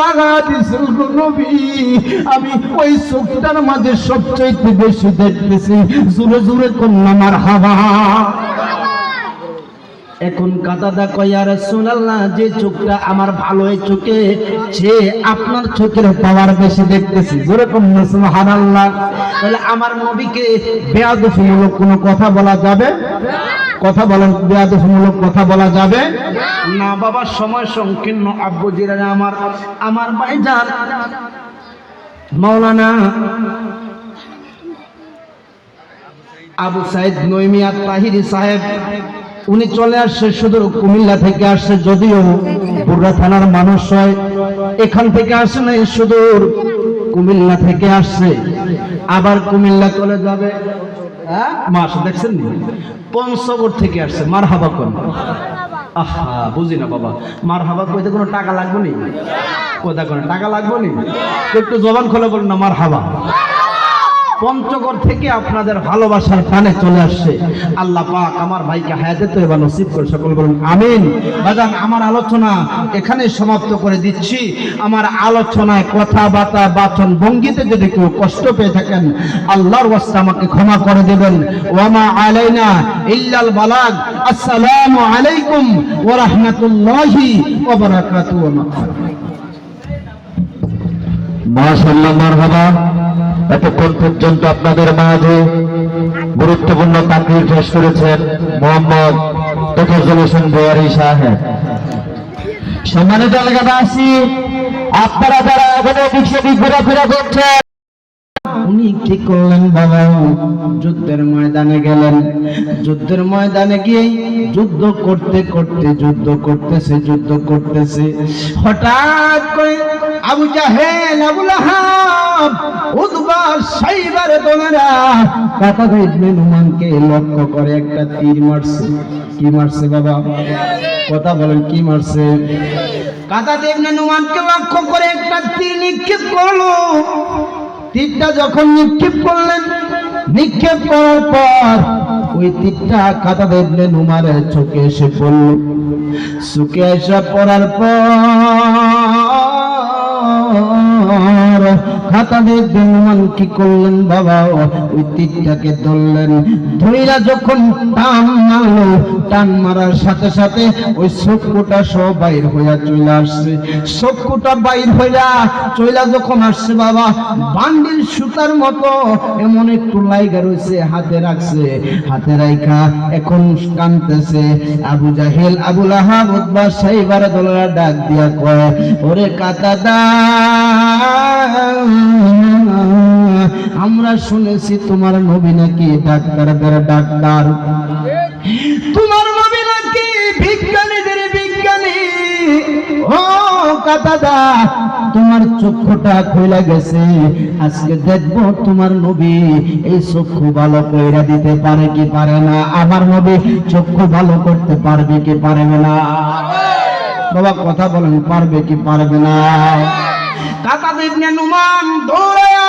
লাগা দিছিল নবী। আমি ওই চোখটার এখন কাদাদা কয়া রাসূলুল্লাহ যে চোখটা আমার ভালো এই চোখে, সে আপনার চোখের পাওয়ার বেশি দেখতেছি। যেরকম সুবহানাল্লাহ। তাহলে আমার নবীকে বেয়াদবিমূলক কোনো কথা বলা যাবে? কথা বলেন বেয়াদবিমূলক কথা বলা যাবে? না বাবার সময় সংকীর্ণ। আব্বু জিরা আমার আমার ভাইজান। মাওলানা আবু সাইদ নৈমিয়া তাহিরি সাহেব, উনি চলে আসছে শুধু কুমিল্লা থেকে আসছে, যদিও বুড়া থানার মানুষ হয়। এখান থেকে আসে নাই, সুদূর কুমিল্লা থেকে আসছে। আবার কুমিল্লা চলে যাবে। মাস দেখছেন পঞ্চগড় থেকে আসছে। মার হাবা কোন? আহা বুঝি না বাবা। মার হাবা কইতে কোনো টাকা লাগবে নি? কোথা কোনো টাকা লাগবে নি? একটু জবান খোলা বলুন না মার হাবা পঞ্চগড় থেকে আপনাদের ভালোবাসার টানে চলে আসছে। আল্লাহ পাক আমার ভাইকে হায়াতে এবার নসিব করে সকল বলুন, আমিন। বাজান, আমার আলোচনা এখানে সমাপ্ত করে দিচ্ছি। আমার আলোচনায় কথাবার্তা, বাচন ভঙ্গিতে যদি কেউ কষ্ট পেয়ে থাকেন, আল্লাহর ওয়াস্তে আমাকে ক্ষমা করে দেবেন। ওয়ামা আলাইনা ইল্লাল বালাগ। আসসালামু আলাইকুম ওয়া রাহমাতুল্লাহি ওয়া বারাকাতুহু। মাশাল্লাহ মারহাবা। এতক্ষণ পর্যন্ত আপনাদের মাঝে গুরুত্বপূর্ণ তাকরির পেশ করেছেন মোহাম্মদ তফজল বোয়ারি সাহেব। সম্মানিত এলাকাবাসী, আপনারা যারা এখানে বিশ্ববিদ্যালয় ঘোরাফেরা করছেন উনি কি করলেন বাবা। যুদ্ধের ময়দানে গেলেন। যুদ্ধের ময়দানে গিয়ে যুদ্ধ করতে করতে, যুদ্ধ করতেছে যুদ্ধ করতেছে। হঠাৎ করে আবু জাহেল, আবু লাহাব উদবা নুমানকে লক্ষ্য করে একটা তীর মারছে। কি মারছে বাবা? কথা বলেন, কি মারছে? নুমানকে লক্ষ্য করে একটা তীর নিক্ষেপ করল। তীরটা যখন নিক্ষেপ করলেন, নিক্ষেপ করার পর ওই তীরটা খাতা দেখলে নুমারের চোখে এসে পড়ল। চোখে এসে পড়ার পর খাতা দেখবে নুমান কি করলেন বাবা? ওই তীরটাকে ধরলেন। ধইরা যখন টান মারলো, টান মারার সাথে সাথে ওই চক্ষুটা সব বাইর হইয়া চলে আসছে। চক্ষুটা বাইর হইয়া চইলা যখন আসছে বাবা, বান্ডিল সুতার মতো এমন একটু লাইগা রয়েছে হাতে রাখছে। হাতে রাইখা এখন কানতেছে। আবু জাহেল আবুল আহাব উদ্বা সাইবার দলরা ডাক দিয়া কয়, ওরে কাকাদা আমরা শুনেছি তোমার নবী নাকি ডাক্তারদের ডাক্তার। তোমার নবী নাকি বিজ্ঞানীদের বিজ্ঞানী। ও কাতাদা, তোমার চক্ষুটা খোলা গেছে। আজকে দেখব তোমার নবী এই চক্ষু ভালো কইরা দিতে পারে কি পারে না। আমার নবী চক্ষু ভালো করতে পারবে কি পারবে না। বাবা, কথা বলেন, পারবে কি পারবে না। কাকা ইবনে নুমান দৌড়ায়া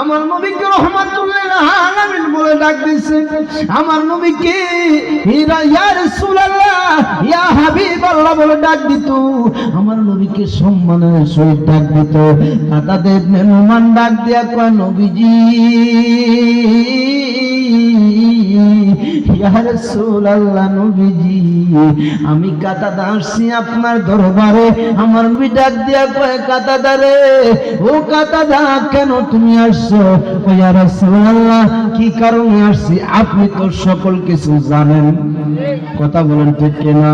আমার নবীকে রহমাতুল্লাহ আলামিন বলে ডাক দিছে আমার নবীকে হিরা ইয়া রাসূলুল্লাহ, ইয়া হাবিবাল্লাহ বলে ডাক দিত। আমার নবীকে সম্মানের সহিত ডাক দিত। তাদের মেহমান ডাক দিয়া কয়, নবীজি আমি কাতা দাঁড়ছি আপনার দরবারে, আমার বিডাক দিয়া কয়ে কাতা দারে ও কাতা দা কেন তুমি আসছো? আল্লাহ কি কারণে আসছি? আপনি তো সকল কিছু জানেন। কথা বলেন ঠিক কিনা?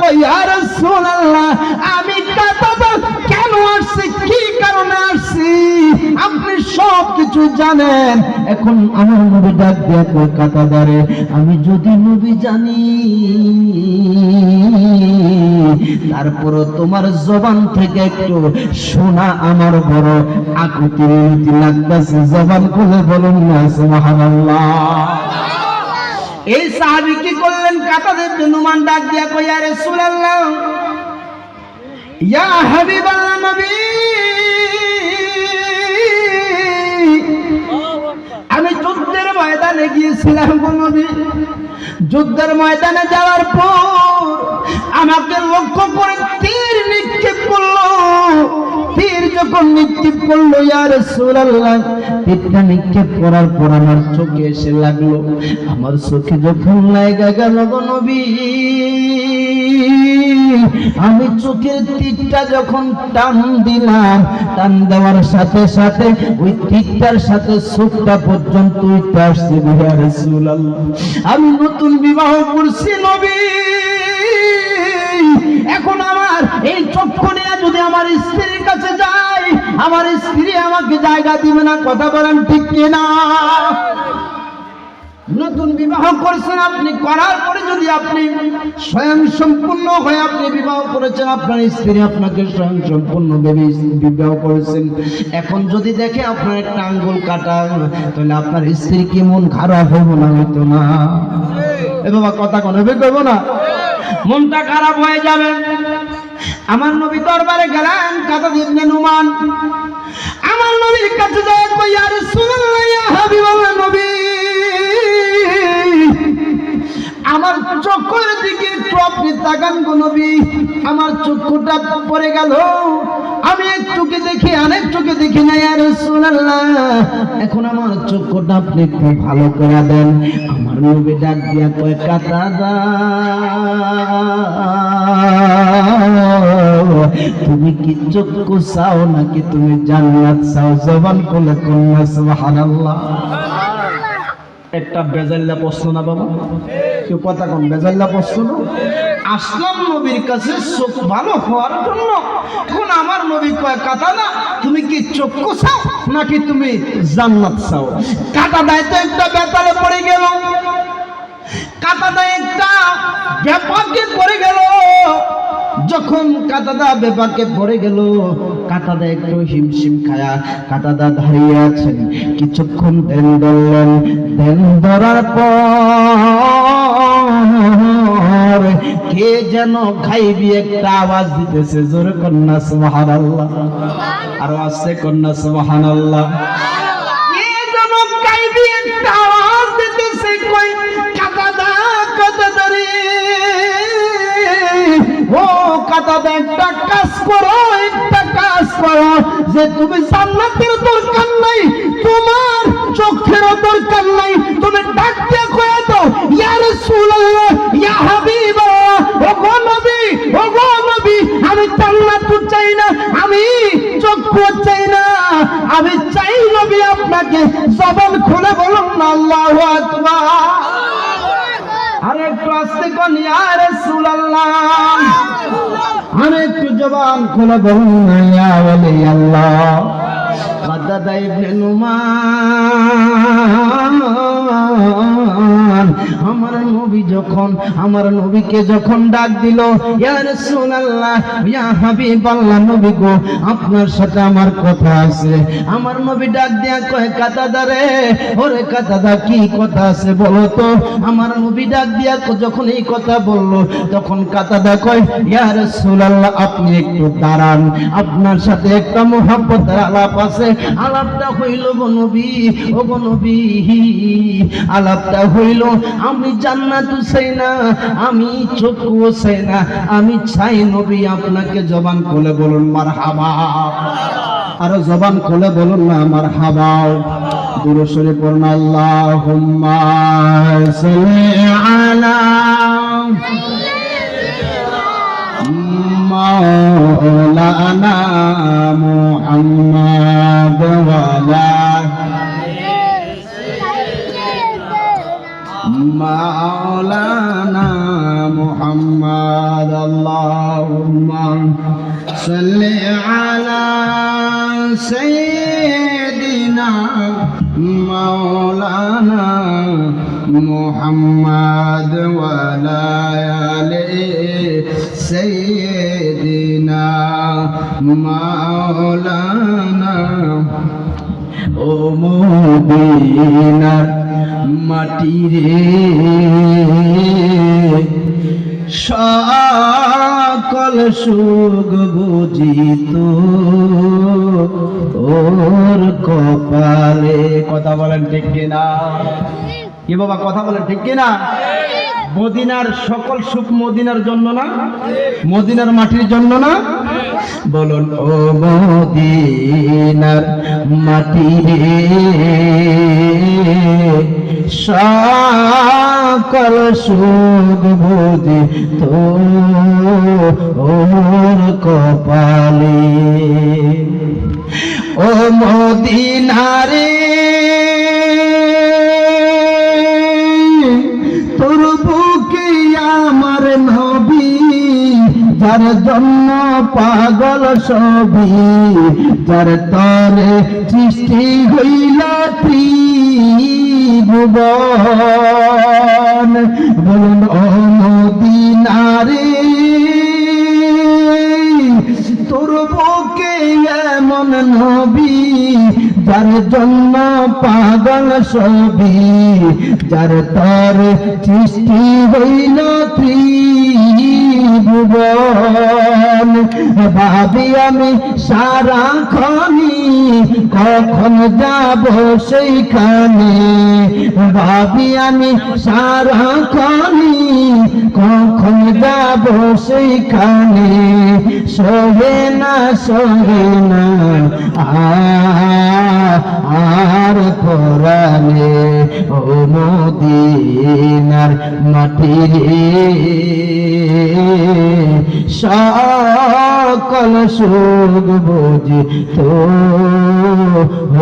কই আর রাসূলুল্লাহ, আমি কাতাদা কেন আসছি? কি কারণে আসছি? আপনি সব কিছু জানেন। এখন আমার নবী ডাক দিয়া কই কাতাদারে আমি যদি নবী জানি, তারপরও তোমার জবান থেকে একটু শোনা আমার বড় আকুতি লাগতেছে। জবান খুলে বলুন না, সুবহানাল্লাহ। এই সাহাবী কি করলেন? কাতাদের নুমান ডাক দিয়া কই ইয়া রাসূলুল্লাহ ইয়া হাবিবাল্লাহ নবী, আমি যুদ্ধের ময়দানে গিয়েছিলাম নবী। যুদ্ধের ময়দানে যাওয়ার পর আমাকে লক্ষ্য করে তীর নিক্ষেপ করল। তীর যখন নিক্ষেপ করল ইয়ার সুরাল্লাহ তীরটা নিক্ষেপ করার পর আমার চোখে এসে লাগল। আমার চোখে যখন লাগা গেল নবী, আমি চোখের তীরটা যখন টান দিলাম, টান দেওয়ার সাথে সাথে ওই তীরটার সাথে চোখটা পর্যন্ত আমি নতুন বিবাহ করছি নবী। এখন আমার এই চক্ষু নিয়ে যদি আমার স্ত্রীর কাছে যাই, আমার স্ত্রী আমাকে জায়গা দিবে না, কথা বলেন ঠিক কিনা? নতুন বিবাহ করছেন আপনি, করার পরে যদি আপনি স্বয়ং সম্পূর্ণ হয়ে আপনি বিবাহ করেছেন, আপনার স্ত্রী আপনাকে স্বয়ং সম্পূর্ণ ভেবে বিবাহ করেছেন। এখন যদি দেখে আপনার একটা আঙ্গুল কাটা, তাহলে আপনার স্ত্রী কি মন খারাপ হইব না হইতো না? এ বাবা, কথা কোনো করব না? মনটা খারাপ হয়ে যাবে। আমার নবী দরবারে গেলেন কাতা দিবনে নুমান আমার নবীর কাছে যায় কই আর রাসূলুল্লাহ, ইয়া নবী। আমার চক্ষুর দিকে একটু আপনি তাকান গো নবী। আমার চক্ষুটা পড়ে গেল। আমি এক চোখে দেখি আরেক চোখে দেখি না রাসূলুল্লাহ। এখন আমার চক্ষুটা আপনি একটু ভালো করে দেন। আমার নবী ডাক দিয়া কয় কাতা দা। তুমি কি চক্ষু চাও নাকি তুমি জান্নাত চাও? জবান কোলে কন্যা একটা বেজাল্লা প্রশ্ন না বাবা? কেউ কথা কোন, বেজাল্লা প্রশ্ন না? আসলাম নবীর কাছে, চোখ ভালো হওয়ার জন্য। এখন আমার নবী কয় কাটা না, তুমি কি চক্ষু চাও নাকি তুমি জান্নাত চাও? কাটা দেয় তো একটা বেতালে পড়ে গেল। কাটা দেয় একটা ব্যাপাকে পড়ে গেল। যখন কাতাদা বেপাকে পড়ে গেল, কাতাদা একটু হিমশিম খায়া কাতাদা দাঁড়িয়ে আছেন। কিছুক্ষণ ধ্যান ধরলেন ধ্যান ধরার পর কে যেন খাইবি একটা আওয়াজ দিতেছে, জোরে কন্যা সুবহান আল্লাহ আরও আসছে কন্যা সুবহান আল্লাহ কে যেন খাইবি একটা তুমি জান্নাতের তোমার চোখের দরকার নাই, তুমি ডাক দিয়ে কয়ে দাও, ইয়া রাসূলুল্লাহ আমি জান্নাত চাই না, আমি চক্ষু চাই না, আমি চাই নবী আপনাকে, জবান খুলে বলুন না আল্লাহু আর একটু আসতে কোন, ইয়া রাসূলুল্লাহ। আর একটু জবান খোলা বলুন আল্লাহ কাদাদা ইবনে নুমান। আমার নবী যখন, আমার নবীকে যখন ডাক দিল আপনার সাথে আমার কথা আছে। আমার নবী ডাক দিয়া কয় কাতাদা রে, ওরে কাতাদা কি কথা আছে বলো তো? আমার নবী ডাক দিয়া যখন এই কথা বলল, তখন কাতাদা কয়, ইয়া রাসূলুল্লাহ, আপনি একটু দাঁড়ান, আপনার সাথে একটা মোহাব্বতের আলাপ আছে। আলাপটা হইল গো নবী, ও গো নবী, আলাপটা হইল আমি জান্নাত চাই না আমি চক্ষু চাই না আমি চাই নবী আপনাকে জবান খুলে বলুন মার হাবা আরো জবান খুলে বলুন না আমার হাবাও দুরুশরী পড়ুন আল্লাহুম্মা সাল্লি আলা مولانا সুখ বুঝিত। ওর কপালে কথা বলেন ঠিক কিনা? কি বাবা কথা বলেন ঠিক কিনা? মদিনার সকল সুখ মদিনার জন্য না? মদিনার মাটির জন্য না? বলুন, ও মদিনার মাটি সকল সুখ বুঝি তো ওর কপালে। ও মদিনারে তোর আমার নবী যার জন্য পাগল সবি যার তরে সৃষ্টি হইল বলুন ও নদী তোর বুকে এমন নবী যার জন্য পাগল সবি যার তার সৃষ্টি হইল ত্রিভুবন ভাবি আমি সারা খনি কখন যাব সেইখানে? ভাবি আমি সারা খনি কখন যাব সেইখানে? সহে না সহে না আর পরানে মদিনার মাটি সকল সুখ বুঝি তো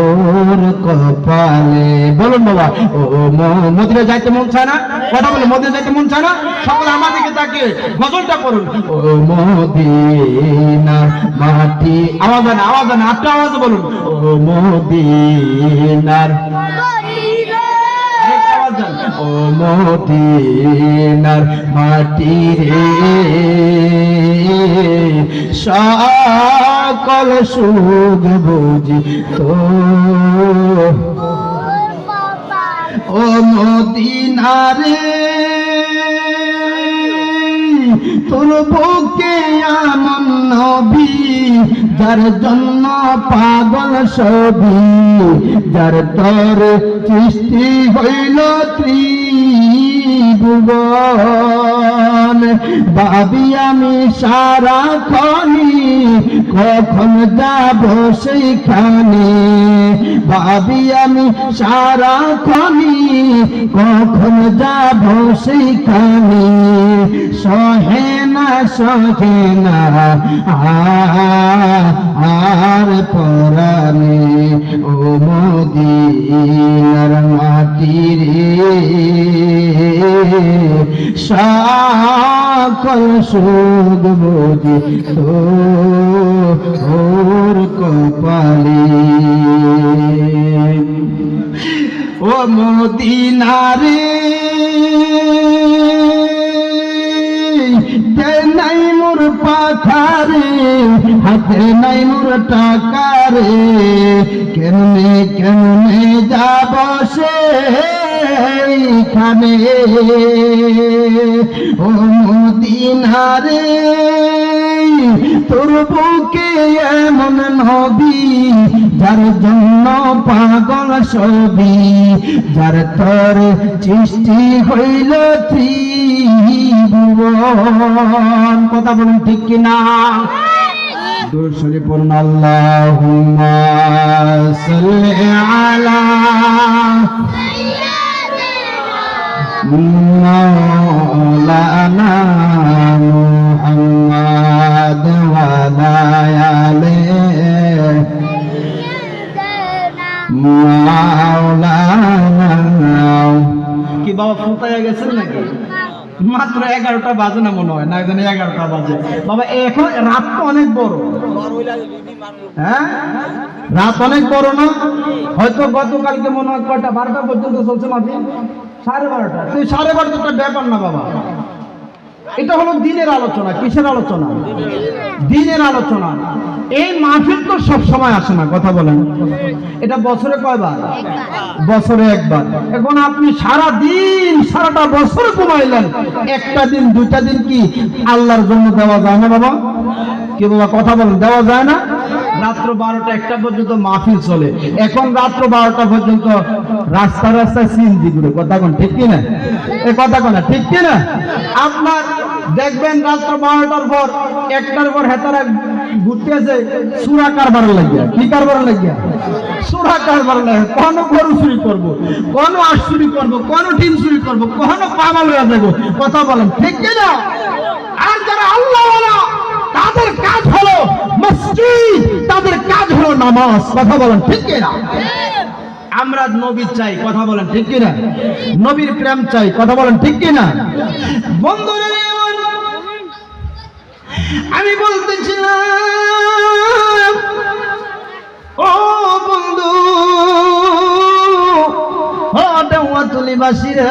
ওর কপালে। বলুন বাবা, ও মদিনা যাইতে মন চায় না? কথা বলে মদিনা যাইতে মন চায় না? সকলে আমার দিকে তাকে গজলটা করুন। ও মদিনার মাটি, আওয়াজ না আওয়াজ না আপনি আওয়াজ বলুন। ও মদিনার। ও মদিনার মাটি রে। সকল সুখ বুঝি তো। ও মদিনারে তোর বুকে আমন নবী যার জন্য পাগল সবি যার তর সৃষ্টি হইল ত্রিভুবন ভাবি আমি সারা খনি কখন যাব সেইখানে। ভাবি আমি সারা খনি কখন যাব সেইখানে। সহে না সহে না আর পরানে সকল সুখ ওর কপালে। ও মদিনারে নাই মোর পাথারে হাতে নাই মোর টাকা রে কেমনে কেমনে যাব সেখানে ও মদিনারে তোর বুকে এমন নবী, যার জন্য পাগল সবই যার তর সৃষ্টি হইল ত্রিভুবন। কথা বলুন ঠিক কিনা? দুরশরী পড়ুন সাল্লি আলা مولانا محمد وعلى آله মাওলানা কি বাবা ফুটাইয়া গেছেন নাকি মাত্র এগারোটা বাজে না মনে হয় না একজন এগারোটা বাজে বাবা এখন রাত তো অনেক বড় হ্যাঁ রাত অনেক বড় না হয়তো গতকালকে মনে হয় কয়টা বারোটা পর্যন্ত চলছে মাঝে সাড়ে বারোটা। তুই সাড়ে একটা ব্যাপার না বাবা। এটা হলো দিনের আলোচনা, কিসের আলোচনা? দিনের আলোচনা। এই মাহফিল তো সব সময় আসে না, কথা বলেন। এটা বছরে কয়বার? বছরে একবার। এখন আপনি সারা দিন সারাটা বছর ঘুমাইলেন। একটা দিন, দুইটা দিন কি আল্লাহর জন্য দেওয়া যায় না বাবা? কি বাবা, কথা বলেন, দেওয়া যায় না? রাত্র বারোটা একটা পর্যন্ত মাহফিল চলে। এখন রাত্র বারোটা পর্যন্ত রাস্তা রাস্তায় সিন দিগুলো কথা কোন, ঠিক কি না এ কথা কোন, ঠিক কি না আপনার দেখবেন রাত্র বারোটার পর, একটার পর হেতারা ঘুরতে আছে সুরা কারবার লাগিয়া। কি কারবার লাগিয়া? সুরা কারবার লাগে কোন গরু চুরি করব, কোন আশ চুরি করব, কোন টিন চুরি করব, কোন পাগল হয়ে যাব কথা বলেন, ঠিক কি না আর যারা আল্লাহ তাদের কাজ হলো মসজিদ, তাদের কাজ হলো নামাজ। কথা বলেন, ঠিক কি না আমরা নবীর চাই, কথা বলেন, ঠিক কি না নবীর প্রেম চাই, কথা বলেন, ঠিক কি না বন্ধুরা আমি বলতেছিলাম, ও বন্ধু, ও দেওয়াতুলি বাসীরা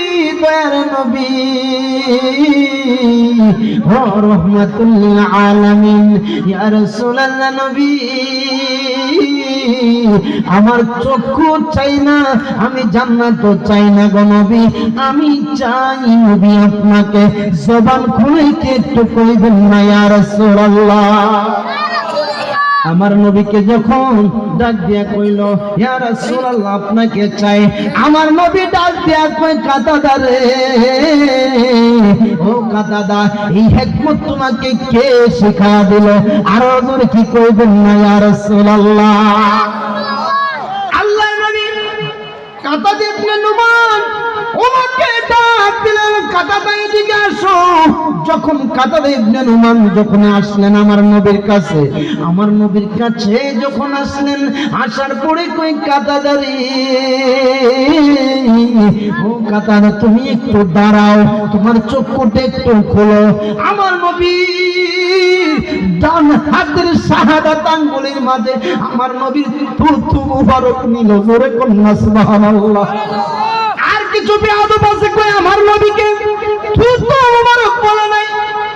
দয়ার নবী। আমার চক্ষু চাই না, আমি জান্নাত চাই না গো আমি চাই নবী আপনাকে, জবান খুলে কে একটু কইবেন না, ইয়া রাসূলুল্লাহ। আমার নবীকে যখন ডাক দিয়া কইল, ইয়া রাসূলুল্লাহ, আপনাকে চাই। আমার নবী ডাক দিয়া কই কাতাদারে ও কাতাদা এই হিকমত তোমাকে কে শিখা দিল? আর জোরে কি কইবেন না, ইয়া রাসূলুল্লাহ? আল্লাহ নবী কাতা ইবনে নুমান যখন যখন আসলেন আমার নবীর কাছে, আমার নবীর কাছে যখন আসলেন, আসার পরে কই কাতাদারি ও কাতাদা তুমি একটু দাঁড়াও, তোমার চক্ষুটা একটু খোলো। আমার নবী ডান হাতের শাহাদাত আঙ্গুলের মাঝে আমার নবীর থুথু মুবারক নিল। জোরে কন্যা, সুবহানাল্লাহ। আর কিছু বেয়াদব আছে কই আমার নবীকে? থুথু মুবারক বলে নাই।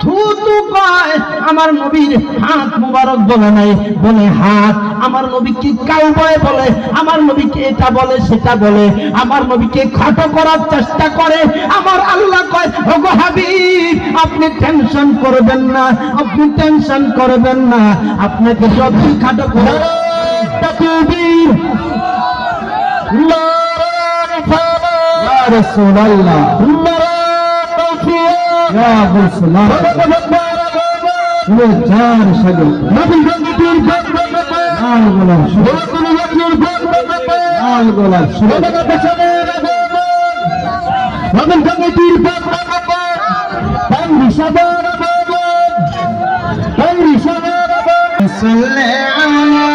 থুথু কয়, আমার নবীর হাত মুবারক বলে নাই। বলে, হাত, আমার নবীকে কাউবয় বলে? আমার নবীকে এটা বলে, সেটা বলে? আমার নবীকে খাটো করার চেষ্টা করে? আমার আল্লাহ কয়, ওগো হাবিব, আপনি টেনশন করবেন না, আপনি টেনশন করবেন না। আপনাকে যতই খাটো করে তাকবীর ইয়া রাসূলুল্লাহ ইয়া রাসূলুল্লাহ তুমি জান সাগর লাল গোলাপ শুভ লাল গোলাপ শুভ صل على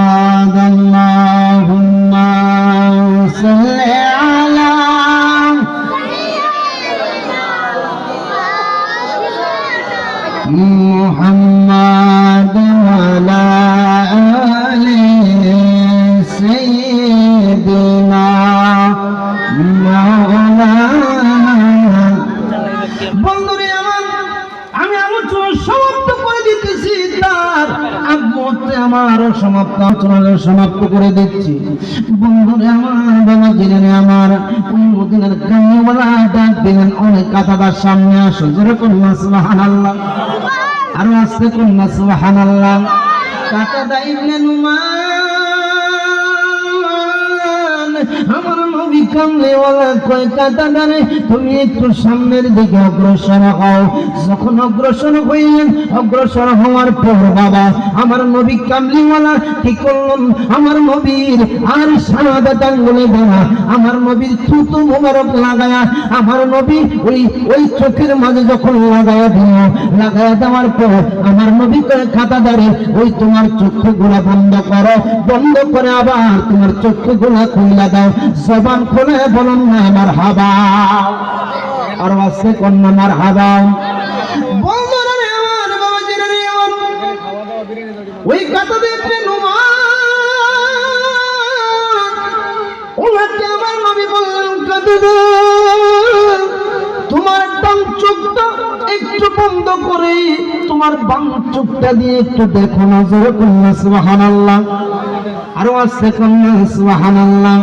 আলোচনা সমাপ্ত করে দিচ্ছি। বন্ধুরে, আমার বাবা জেনে অনেক কাতাদার সামনে আসো যেরকম সুবাহান আল্লাহ আরও আসতে কন্যা সুবাহান আল্লাহ কাতাদা ইবনে কামলেওয়ালা তুমি একটু সামনের দিকে অগ্রসর হও। যখন অগ্রসর হইলেন, অগ্রসর হওয়ার পর বাবা, আমার নবী কামলিওয়ালা কি করলেন? আমার নবীর আর সারাদাত আঙ্গুলে আমার নবীর থুতু মোবারক লাগায়া, আমার নবী ওই ওই চোখের মাঝে যখন লাগায়া দিল, লাগায়া দেওয়ার পর আমার নবী করে খাতাদারে, ওই তোমার চক্ষু গুলা বন্ধ করো, বন্ধ করে আবার তোমার চক্ষু গুলা খুলে দাও। জবান খুলে বলুন না আমার হাবা আর আসছে কন্যা আমার হাবা তোমার একটু বন্ধ করে, তোমার বাম চোখটা দিয়ে একটু দেখো না জোরে কন্যা, সুবহানাল্লাহ। আরও আসছে কন্যা, সুবহানাল্লাহ।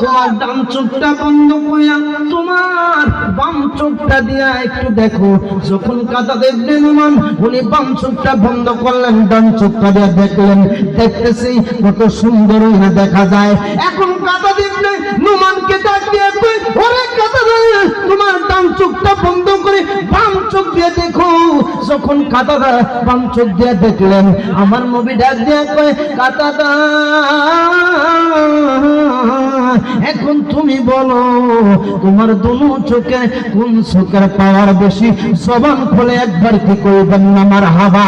তোমার ডান চোখটা বন্ধ করিয়া তোমার বাম চোখটা দিয়া একটু দেখো। যখন কাদা দেখবেন নুমান, উনি বাম চোখটা বন্ধ করলেন, ডান চোখটা দিয়া দেখলেন। দেখতেছি কত সুন্দর দেখা যায়। এখন কাদা দেখলে নুমানকে ডাক দিয়ে ওরে কাদা তোমার ডান চোখটা বন্ধ করে বাম চোখ দিয়ে দেখো। যখন কাদাদা বাম চোখ দিয়ে দেখলেন, আমার নবী ডাক দিয়ে কয় কাদাদা এখন তুমি বলো, তোমার দুনো চোখে কোন চোখের পাওয়ার বেশি? জবান খুলে একবার কি করবেন আমার হাবা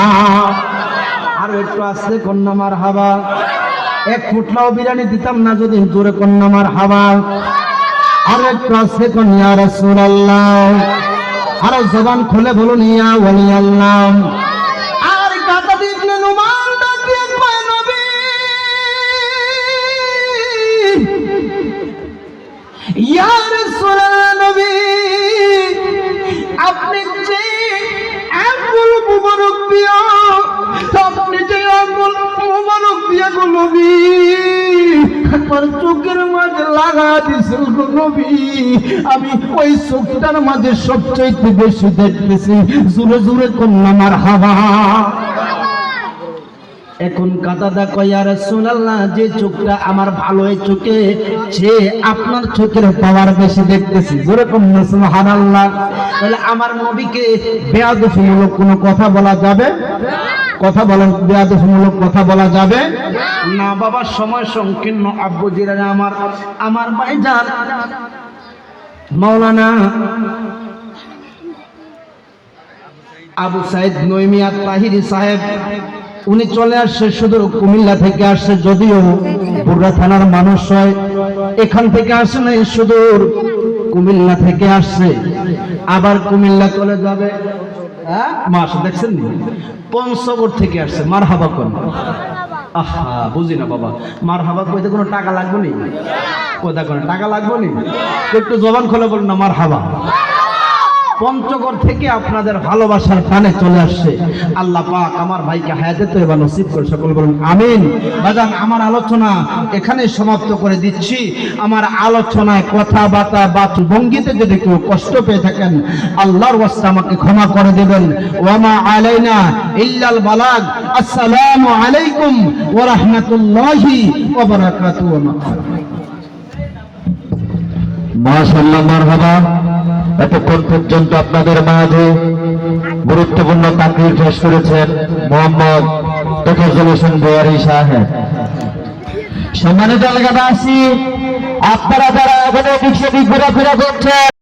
আরও একটু আসছে কন্যামার হাবা এক ফুটলাও বিরিয়ানি দিতাম না যদি জোরে কন্যামার হাবা আর একটু আসছে কন্যা রাসূলুল্লাহ। আরও জবান খুলে বলুন, ইয়া ওয়ালি আল্লাহ আপনি নবী চোখের মাঝে লাগা দিছিল নবী। আমি ওই চোখটার মাঝে সবচাইতে বেশি দেখতেছি। জোরে জোরে কন্যা আমার হাওয়া এখন কাদাদা কয়া রাসূলুল্লাহ যে চোখটা আমার ভালো চোখে, সে আপনার চোখের পাওয়ার বেশি দেখতেছি। যেরকম সুবহানাল্লাহ। তাহলে আমার নবীকে বেয়াদফিমূলক কোনো কথা বলা যাবে? কথা বলেন, বেয়াদফিমূলক কথা বলা যাবে? না, বাবা, সময় সংকীর্ণ। আব্বু জিরানে আমার আমার ভাইজান। মাওলানা আবু সাইদ নৈমিয়া তাহিরি সাহেব। উনি চলে আসছে শুধু কুমিল্লা থেকে আসছে যদিও বুড়া থানার মানুষ হয়। এখান থেকে আসে নাই সুদূর কুমিল্লা থেকে আসছে। আবার কুমিল্লা চলে যাবে। হ্যাঁ? মাস দেখছেন নি? পঞ্চগড় থেকে আসছে মার হাবা কোন? আহা বুঝি না বাবা। মার হাবা কইতে কোনো টাকা লাগবে নি? কোথা কোনো টাকা লাগবে নি? একটু জবান খোলা বলুন না মার হাবা পঞ্চগড় থেকে আপনাদের ভালোবাসার টানে চলে আসছে। আল্লাহ পাক আমার ভাইকে হায়াতে তো এবার নসিব করে সকল বলুন, আমিন। বাজান, আমার আলোচনা এখানে সমাপ্ত করে দিচ্ছি। আমার আলোচনায় কথাবার্তা বা ভঙ্গিতে যদি কেউ কষ্ট পেয়ে থাকেন, আল্লাহর ওয়াস্তে আমাকে ক্ষমা করে দেবেন। ওয়ামা আলাইনা ইল্লাল বালাগ। আসসালামু আলাইকুম ওয়া রাহমাতুল্লাহি ওয়া বারাকাতুহু। মাগফিরাতুহু। মারহাবা। এতক্ষণ পর্যন্ত আপনাদের মাঝে গুরুত্বপূর্ণ তাকরির পেশ করেছেন মোহাম্মদ তফজল হোসেন বোয়ারি সাহেব। সম্মানিত এলাকাবাসী, আপনারা যারা এখানে ঘোরাফেরা করছেন